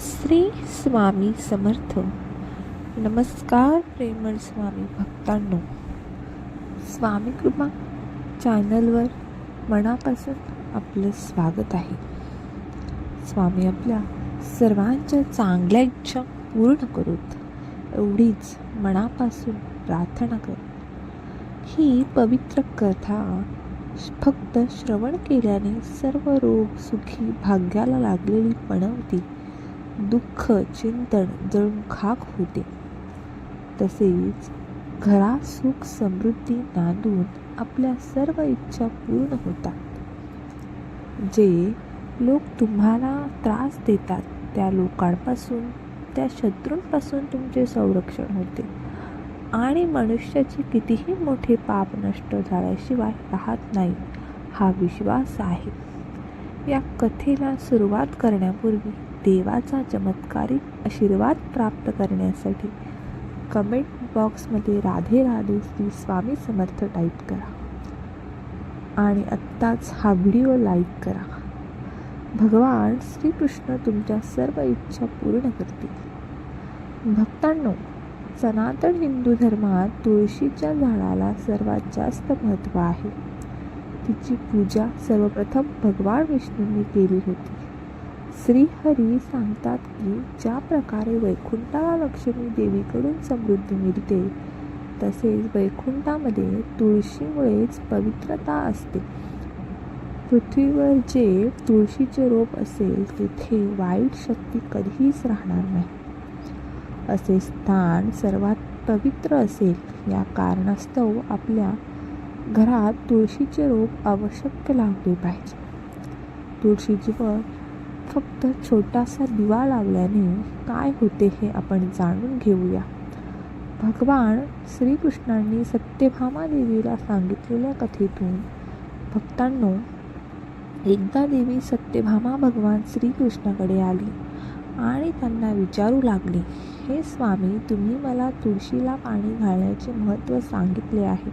श्री स्वामी समर्थ. नमस्कार प्रेमळ स्वामी भक्तांनो. स्वामी कृपा चॅनलवर मनापासून आपलं स्वागत आहे. स्वामी आपल्या सर्वांच्या चांगल्या इच्छा पूर्ण करूत एवढीच मनापासून प्रार्थना कर. ही पवित्र कथा फक्त श्रवण केल्याने सर्व रोग सुखी भाग्याला लागलेली पणवती दुःख चिंतन जळून खाक होते. तसेच घरा सुख समृद्धी नांदून आपल्या सर्व इच्छा पूर्ण होतात. जे लोक तुम्हाला त्रास देतात त्या लोकांपासून त्या शत्रूंपासून तुमचे संरक्षण होते. आणि मनुष्याचे कितीही मोठे पाप नष्ट झाल्याशिवाय राहत नाही हा विश्वास आहे. या कथेला सुरुवात करण्यापूर्वी देवाचा चमत्कारिक आशीर्वाद प्राप्त करण्यासाठी कमेंट बॉक्समध्ये राधे राधे श्री स्वामी समर्थ टाईप करा. आणि आत्ताच हा व्हिडिओ लाईक करा. भगवान श्रीकृष्ण तुमच्या सर्व इच्छा पूर्ण करतील. भक्तांनो सनातन हिंदू धर्मात तुळशीच्या झाडाला सर्वात जास्त महत्त्व आहे. तिची पूजा सर्वप्रथम भगवान विष्णूंनी केली होती. श्रीहरी सांगतात की ज्या प्रकारे वैकुंठाला लक्ष्मी देवीकडून समृद्धी मिळते तसेच वैकुंठामध्ये तुळशीमुळेच पवित्रता असते. पृथ्वीवर जे तुळशीचे रोप असेल तिथे वाईट शक्ती कधीच राहणार नाही. असे स्थान सर्वात पवित्र असेल. या कारणास्तव आपल्या घरात तुळशीचे रोप आवश्यक लावले पाहिजे. तुळशीजीवर फक्त छोटासा दिवा लावल्याने काय होते हे आपण जाणून घेऊया. भगवान श्रीकृष्णांनी सत्यभामा देवीला सांगितलेल्या कथेतून भक्तांनो एकदा देवी सत्यभामा भगवान श्रीकृष्णाकडे आली आणि त्यांना विचारू लागली हे स्वामी तुम्ही मला तुळशीला पाणी घालण्याचे महत्त्व सांगितले आहे.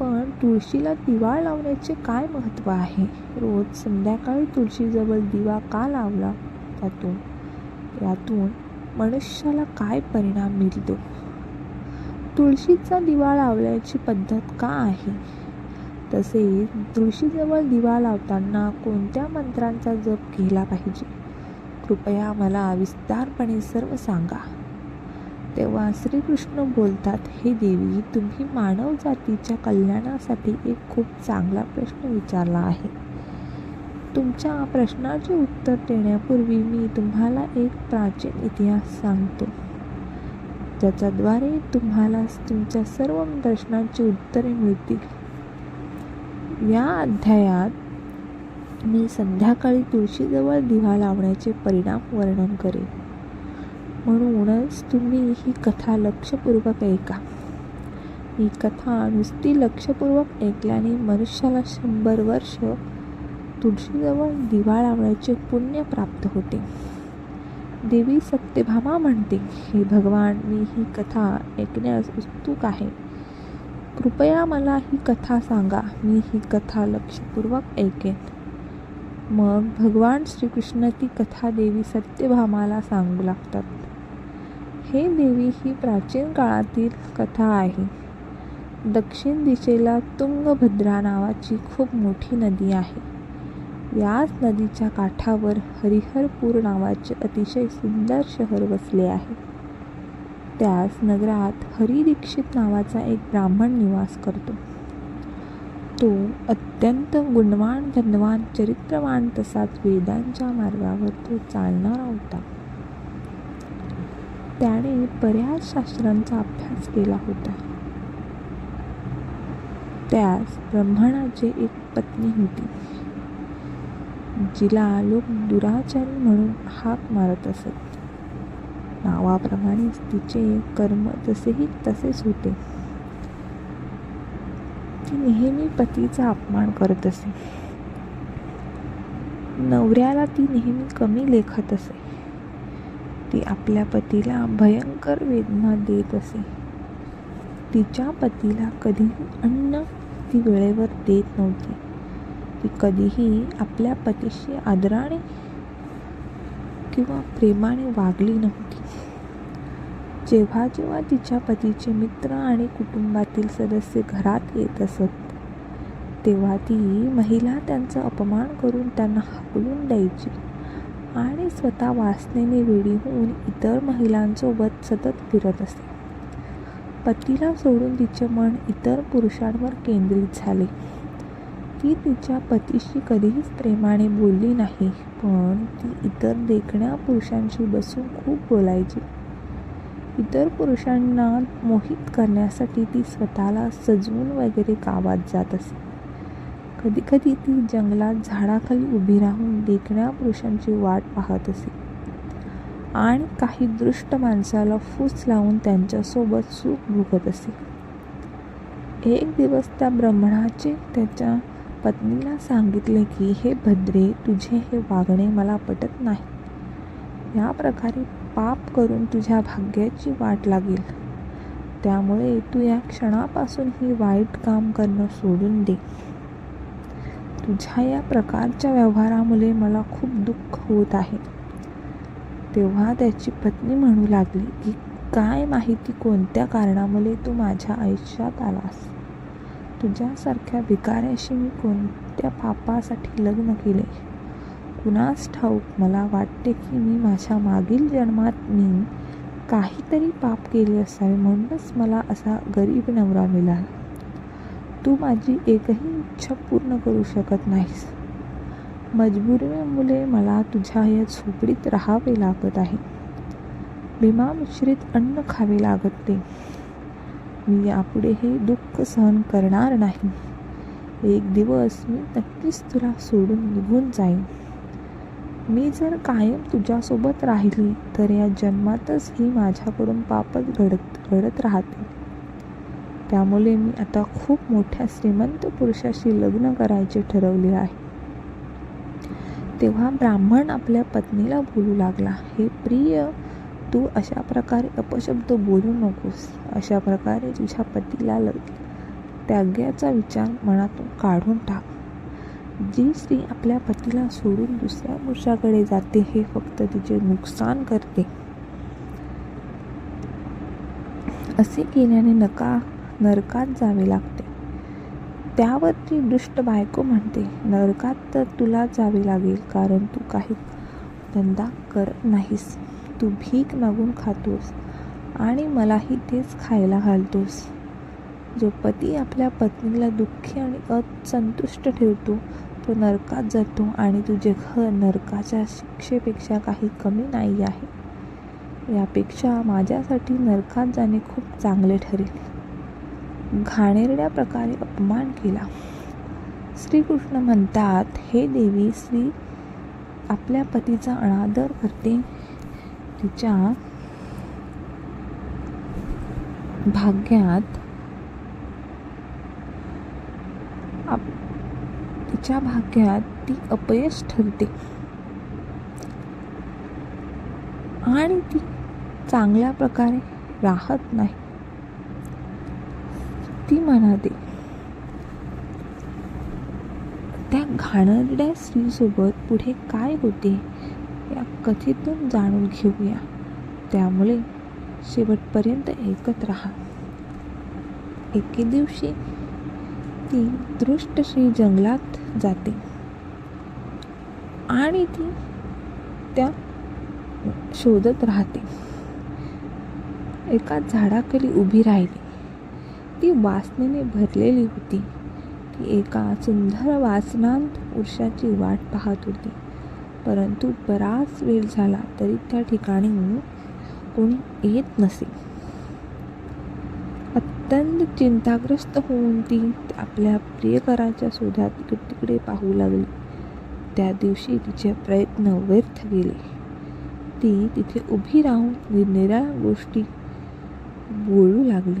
पण तुळशीला दिवा लावण्याचे काय महत्त्व आहे? रोज संध्याकाळी तुळशीजवळ दिवा का लावला? त्यातून यातून मनुष्याला काय परिणाम मिळतो? तुळशीचा दिवा लावण्याची पद्धत का आहे? तसेच तुळशीजवळ दिवा लावताना कोणत्या मंत्रांचा जप केला पाहिजे? कृपया मला विस्तारपणे सर्व सांगा. तेव्हा श्रीकृष्ण बोलतात हे देवी तुम्ही मानव जातीच्या कल्याणासाठी एक खूप चांगला प्रश्न विचारला आहे. तुमच्या प्रश्नाचे उत्तर देण्यापूर्वी मी तुम्हाला एक प्राचीन इतिहास सांगतो. ज्याच्याद्वारे तुम्हाला तुमच्या सर्व प्रश्नांची उत्तरे मिळतील. या अध्यायात मी संध्याकाळी तुळशीजवळ दिवा लावण्याचे परिणाम वर्णन करेन. म्हणूनच तुम्ही ही कथा लक्षपूर्वक ऐका. ही कथा नुसती लक्षपूर्वक ऐकल्याने मनुष्याला शंभर वर्ष तुळशीजवळ दिवा लावण्याचे पुण्य प्राप्त होते. देवी सत्यभामा म्हणते हे भगवान मी ही कथा ऐकण्यास उत्सुक आहे. कृपया मला ही कथा सांगा मी ही कथा लक्षपूर्वक ऐकेन. मग भगवान श्रीकृष्ण ती कथा देवी सत्यभामाला सांगू लागतात. हे देवी ही प्राचीन काळातील कथा आहे. दक्षिण दिशेला तुंगभद्रा नावाची खूप मोठी नदी आहे. याच नदीच्या काठावर हरिहरपूर नावाचे अतिशय सुंदर शहर वसले आहे. त्याच नगरात हरिदीक्षित नावाचा एक ब्राह्मण निवास करतो. तो अत्यंत गुणवान धनवान चरित्रवान तसाच वेदांच्या मार्गावर तो चालणारा होता. त्याने बऱ्याच शास्त्रांचा अभ्यास केला होता. त्यास ब्रह्मणाची एक पत्नी होती जिला लोक दुराचारी म्हणून हाक मारत असत. नावाप्रमाणेच तिचे कर्म तसेही तसेच होते. ती नेहमी पतीचा अपमान करत असे. नवऱ्याला ती नेहमी कमी लेखत असे. ती आपल्या पतीला भयंकर वेदना देत असे. तिच्या पतीला कधीही अन्न ती वेळेवर देत नव्हती. ती कधीही आपल्या पतीशी आदराने किंवा प्रेमाने वागली नव्हती. जेव्हा जेव्हा तिच्या पतीचे मित्र आणि कुटुंबातील सदस्य घरात येत असत तेव्हा ती महिला त्यांचा अपमान करून त्यांना हाकलून द्यायची. आणि स्वतः वासनेने वेडी होऊन इतर महिलांसोबत सतत फिरत असे पतीला सोडून तिचे मन इतर पुरुषांवर केंद्रित झाले. ती तिच्या पतीशी कधीच प्रेमाने बोलली नाही पण ती इतर देखण्या पुरुषांशी बसून खूप बोलायची. इतर पुरुषांना मोहित करण्यासाठी ती स्वतःला सजवून वगैरे गावात जात असे. कधीकधी ती जंगलात झाडाखाली उभी राहून देखण्या पुरुषांची वाट पाहत असे. आणि काही दृष्ट माणसाला फूस लावून त्यांच्यासोबत सुख भोगत असे. एक दिवस त्या ब्राह्मणाचे त्याच्या पत्नीला सांगितले की हे भद्रे तुझे हे वागणे मला पटत नाही. या प्रकारे पाप करून तुझ्या भाग्याची वाट लागेल. त्यामुळे तू या क्षणापासून ही वाईट काम करणं सोडून दे. तुझ्या या प्रकारच्या व्यवहारामुळे मला खूप दुःख होत आहे. तेव्हा त्याची पत्नी म्हणू लागली की काय माहिती कोणत्या कारणामुळे तू माझ्या आयुष्यात आलास? तुझ्यासारख्या भिकाऱ्याशी मी कोणत्या पापासाठी लग्न केले? कुणास ठाऊक मला वाटते की मी माझ्या मागील जन्मात मी काहीतरी पाप केले असावे म्हणूनच मला असा गरीब नवरा मिळाला. तू माझी एकही इच्छा पूर्ण करू शकत नाहीस. मजबुरीमुळे मला तुझ्या या झोपडीत राहावे लागत आहे. भीमा मिश्रित अन्न खावे लागते मी यापुढे हे दुःख सहन करणार नाही. एक दिवस मी नक्कीच तुला सोडून निघून जाईन. मी जर कायम तुझ्यासोबत राहिली तर या जन्मातच ही माझ्याकडून पापच घडत घडत राहते त्यामुळे मी आता खूप मोठ्या श्रीमंत पुरुषाशी लग्न करायचे ठरवले आहे. तेव्हा ब्राह्मण आपल्या पत्नीला बोलू लागला हे प्रिय तू अशा प्रकारे अपशब्द बोलू नकोस. अशा प्रकारे तुझ्या पतीला लग त्याग्याचा विचार मनातून काढून टाक. जी स्त्री आपल्या पतीला सोडून दुसऱ्या पुरुषाकडे जाते हे फक्त तिचे नुकसान करते. असे केल्याने नका नरकात जावे लागते. त्यावर ती दुष्ट बायको म्हणते नरकात तर तुला जावे लागेल कारण तू काही धंदा करत नाहीस. तू भीक मागून खातोस आणि मलाही तेच खायला घालतोस. जो पती आपल्या पत्नीला दुःखी आणि असंतुष्ट ठेवतो तो नरकात जातो आणि तुझे घर नरकाच्या शिक्षेपेक्षा काही कमी नाही आहे. यापेक्षा माझ्यासाठी नरकात जाणे खूप चांगले ठरेल. घाणेरड्या प्रकारे अपमान केला. श्रीकृष्ण म्हणतात हे देवी श्री आपल्या पतीचा अनादर करते. तिच्या भाग्यात आप तिच्या भाग्यात ती अपयश ठरते. आणि ती चांगल्या प्रकारे राहत नाही. ती म्हणाते त्या घाणरड्या स्त्रीसोबत पुढे काय होते या कथेतून जाणून घेऊया. त्यामुळे शेवटपर्यंत ऐकत राहा. एके दिवशी ती दृष्ट श्री जंगलात जाते. आणि ती त्या शोधत राहते. एका झाडाखाली उभी राहिली. ती वासनेने भरलेली होती. ती एका सुंदर वासनांत पुरुषाची वाट पाहत होती. परंतु बराच वेळ झाला तरी त्या ठिकाणी कोणी येत नसे. अत्यंत चिंताग्रस्त होऊन ती आपल्या प्रियकराच्या शोधात इकडे तिकडे पाहू लागली. त्या दिवशी तिचे प्रयत्न व्यर्थ गेले. ती तिथे उभी राहून निरनिराळ्या गोष्टी बोलू लागली.